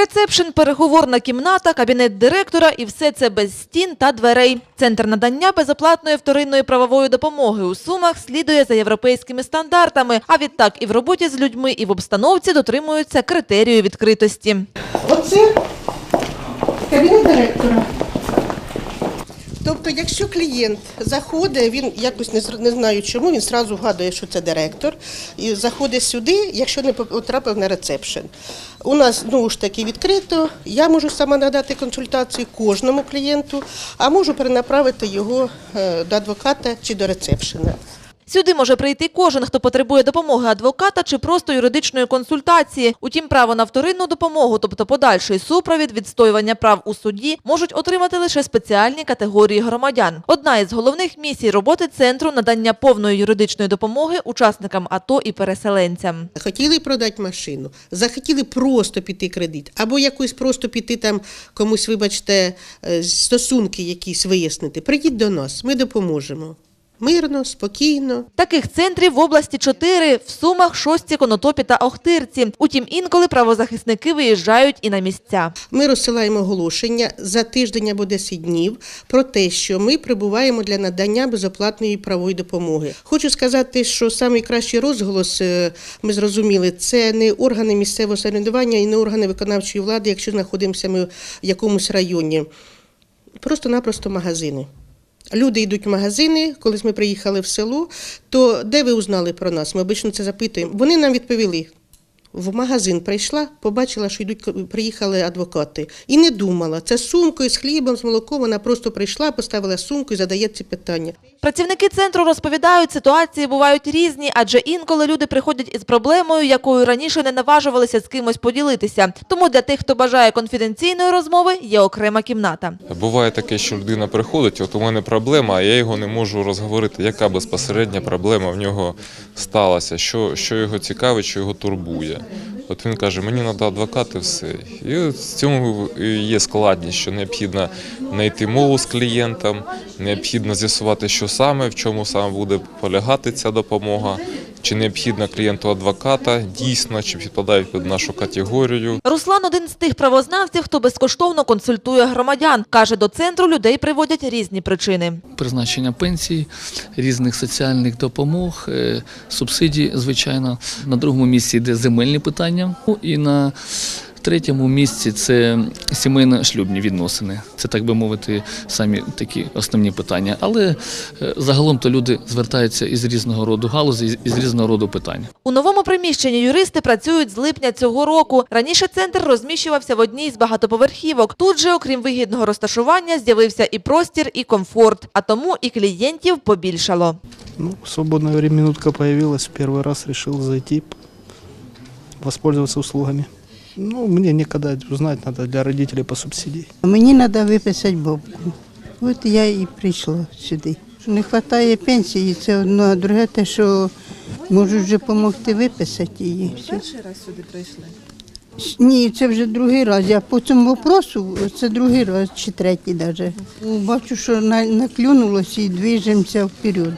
Рецепшн, переговорна кімната, кабінет директора і все це без стін та дверей. Центр надання безоплатної вторинної правової допомоги у Сумах слідує за європейськими стандартами, а відтак і в роботі з людьми, і в обстановці дотримуються критерію відкритості. Оце кабінет директора. Тобто, якщо клієнт заходить, він якось не, не знаю чому, він одразу вгадує, що це директор, і заходить сюди, якщо не потрапив на рецепшн. У нас знову ж таки відкрито. Я можу сама надати консультацію кожному клієнту, а можу перенаправити його е, до адвоката чи до рецепшена. Сюди може прийти кожен, хто потребує допомоги адвоката чи просто юридичної консультації. Утім, право на вторинну допомогу, тобто подальший супровід, відстоювання прав у суді, можуть отримати лише спеціальні категорії громадян. Одна із головних місій роботи центру надання повної юридичної допомоги учасникам АТО і переселенцям. Хотіли продати машину, захотіли просто піти кредит, або якось просто піти там комусь, вибачте, е, стосунки якісь вияснити. Прийдіть до нас, ми допоможемо. Мирно, спокійно. Таких центрів в області чотири – в Сумах, Шостці, Конотопі та Охтирці. Утім, інколи правозахисники виїжджають і на місця. Ми розсилаємо оголошення за тиждень або 10 днів про те, що ми прибуваємо для надання безоплатної правової допомоги. Хочу сказати, що найкращий розголос, е, ми зрозуміли, це не органи місцевого самоврядування і не органи виконавчої влади, якщо знаходимося ми в якомусь районі. Просто-напросто магазини. Люди йдуть в магазини, коли ми приїхали в село, то де ви узнали про нас? Ми обично це запитуємо. Вони нам відповіли. В магазин прийшла, побачила, що йдуть приїхали адвокати, і не думала. Це з сумкою, з хлібом, з молоком. Вона просто прийшла, поставила сумку і задає ці питання. Працівники центру розповідають, ситуації бувають різні, адже інколи люди приходять із проблемою, якою раніше не наважувалися з кимось поділитися. Тому для тих, хто бажає конфіденційної розмови, є окрема кімната. Буває таке, що людина приходить, от у мене проблема, а я його не можу розговорити, яка безпосередня проблема в нього сталася, що, що його цікавить, що його турбує. От він каже, мені треба адвокат і все. І в цьому є складність, що необхідно знайти мову з клієнтом, необхідно з'ясувати, що саме, в чому саме буде полягати ця допомога, чи необхідно клієнту адвоката дійсно, чи підпадає під нашу категорію. Руслан один з тих правознавців, хто безкоштовно консультує громадян. Каже, до центру людей приводять різні причини. призначення пенсій, різних соціальних допомог, е, субсидій, звичайно. На другому місці йде земельні питання. Ну, І на третьому місці це сімейно-шлюбні відносини. Це, так би мовити, самі такі основні питання. Але е, загалом то люди звертаються із різного роду галузей, із різного роду питань. У новому приміщенні юристи працюють з липня цього року. Раніше центр розміщувався в одній з багатоповерхівок. Тут же, окрім вигідного розташування, з'явився і простір, і комфорт, а тому і клієнтів побільшало. Ну, в свободное минутка появилась, первый раз решил зайти, воспользоваться услугами. Ну, мне некогда узнать надо для родителей по субсидии. Мені треба виписати бабку. От я і прийшла сюди. Не вистачає пенсії, це одно, а друге те, що можуть вже допомогти виписати її. Все. Перший раз сюди прийшли. Ні, це вже другий раз. Я по цьому вопросу, це другий раз чи третій навіть. Бачу, що на- наклюнулося і движемося вперед.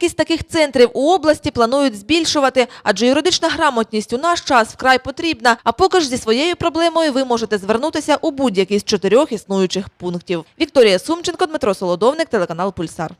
Кількість таких центрів у області планують збільшувати, адже юридична грамотність у наш час вкрай потрібна. А поки ж зі своєю проблемою ви можете звернутися у будь-який з чотирьох існуючих пунктів. Вікторія Сумченко, Дмитро Солодовник, телеканал Пульсар.